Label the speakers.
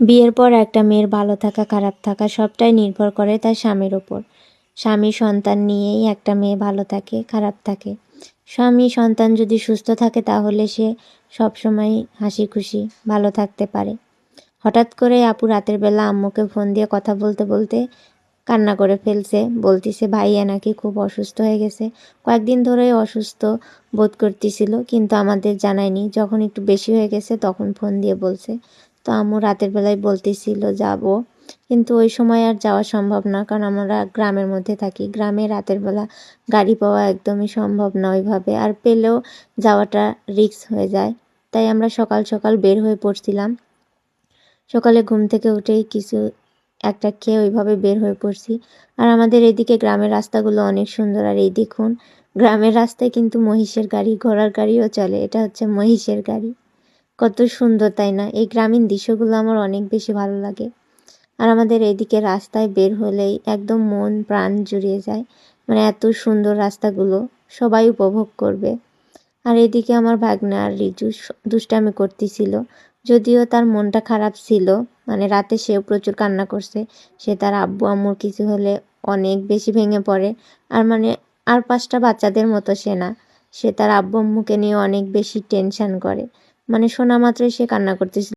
Speaker 1: বিয়ের পর একটা মেয়ের ভালো থাকা, খারাপ থাকা সবটাই নির্ভর করে তার স্বামীর ওপর। স্বামী সন্তান নিয়েই একটা মেয়ে ভালো থাকে, খারাপ থাকে। স্বামী সন্তান যদি সুস্থ থাকে তাহলে সে সবসময় হাসি খুশি ভালো থাকতে পারে। হঠাৎ করে আপু রাতের বেলা আম্মুকে ফোন দিয়ে কথা বলতে বলতে কান্না করে ফেলছে। বলতিছে, ভাইয়া নাকি খুব অসুস্থ হয়ে গেছে। কয়েকদিন ধরেই অসুস্থ বোধ করতেছিল, কিন্তু আমাদের জানায়নি। যখন একটু বেশি হয়ে গেছে তখন ফোন দিয়ে বলছে তো আম্মু রাতের বেলায় বলতেছিল যাব। কিন্তু ওই সময় আর যাওয়া সম্ভব না, কারণ আমরা গ্রামের মধ্যে থাকি। গ্রামে রাতের বেলা গাড়ি পাওয়া একদমই সম্ভব না ওইভাবে। আর পেলেও যাওয়াটা রিস্ক হয়ে যায়। তাই আমরা সকাল সকাল বের হয়ে পড়ছিলাম। সকালে ঘুম থেকে উঠেই কিছু একটা খেয়ে ওইভাবে বের হয়ে পড়ছি। আর আমাদের এদিকে গ্রামের রাস্তাগুলো অনেক সুন্দর। আর এই দেখুন, গ্রামের রাস্তায় কিন্তু মহিষের গাড়ি, ঘোড়ার গাড়িও চলে। এটা হচ্ছে মহিষের গাড়ি। কত সুন্দর, তাই না? এই গ্রামীণ দৃশ্যগুলো আমার অনেক বেশি ভালো লাগে। আর আমাদের এদিকে রাস্তায় বের হলেই একদম মন প্রাণ জুড়িয়ে যায়। মানে এত সুন্দর রাস্তাগুলো, সবাই উপভোগ করবে। আর এদিকে আমার ভাগনা আর রিজু দুষ্টামি করতেছিল। যদিও তার মনটা খারাপ ছিল মানে রাতে সেও প্রচুর কান্না করছে। সে তার আব্বু আম্মুর কিছু হলে অনেক বেশি ভেঙে পড়ে। আর মানে আর পাঁচটা বাচ্চাদের মতো সে না। সে তার আব্বু আম্মুকে নিয়ে অনেক বেশি টেনশন করে। মানে শোনা মাত্রই সে কান্না করতেছিল।